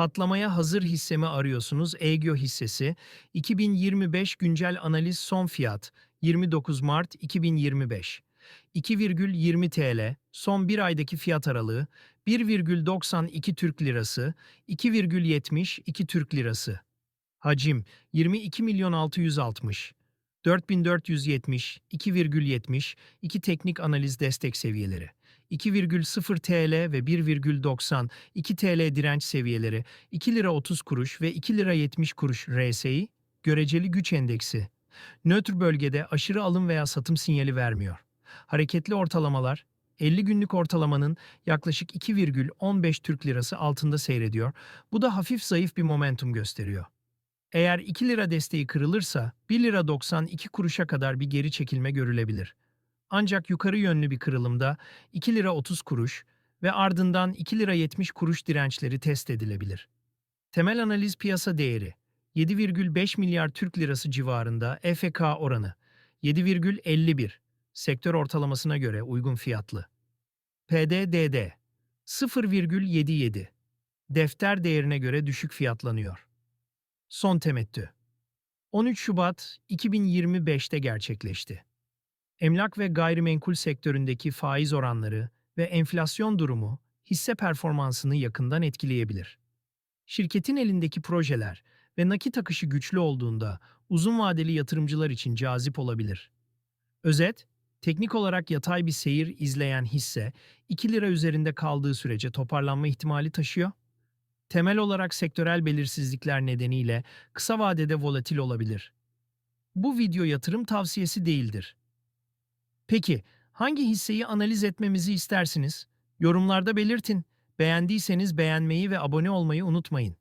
Patlamaya hazır hissemi arıyorsunuz. EGO hissesi 2025 güncel analiz son fiyat 29 Mart 2025. 2,20 TL son bir aydaki fiyat aralığı 1,92 Türk Lirası 2,72 Türk Lirası. Hacim 22 milyon 660 4470 2,70 2 teknik analiz destek seviyeleri 2,0 TL ve 1,90 2 TL direnç seviyeleri 2 lira 30 kuruş ve 2 lira 70 kuruş RSI göreceli güç endeksi nötr bölgede aşırı alım veya satım sinyali vermiyor. Hareketli ortalamalar 50 günlük ortalamanın yaklaşık 2,15 Türk Lirası altında seyrediyor. Bu da hafif zayıf bir momentum gösteriyor. Eğer 2 lira desteği kırılırsa 1 lira 92 kuruşa kadar bir geri çekilme görülebilir. Ancak yukarı yönlü bir kırılımda 2 lira 30 kuruş ve ardından 2 lira 70 kuruş dirençleri test edilebilir. Temel analiz piyasa değeri 7,5 milyar Türk lirası civarında EFK oranı 7,51 sektör ortalamasına göre uygun fiyatlı. PDDD 0,77 defter değerine göre düşük fiyatlanıyor. Son temettü 13 Şubat 2025'te gerçekleşti. Emlak ve gayrimenkul sektöründeki faiz oranları ve enflasyon durumu hisse performansını yakından etkileyebilir. Şirketin elindeki projeler ve nakit akışı güçlü olduğunda uzun vadeli yatırımcılar için cazip olabilir. Özet, teknik olarak yatay bir seyir izleyen hisse 2 lira üzerinde kaldığı sürece toparlanma ihtimali taşıyor. Temel olarak sektörel belirsizlikler nedeniyle kısa vadede volatil olabilir. Bu video yatırım tavsiyesi değildir. Peki, hangi hisseyi analiz etmemizi istersiniz? Yorumlarda belirtin. Beğendiyseniz beğenmeyi ve abone olmayı unutmayın.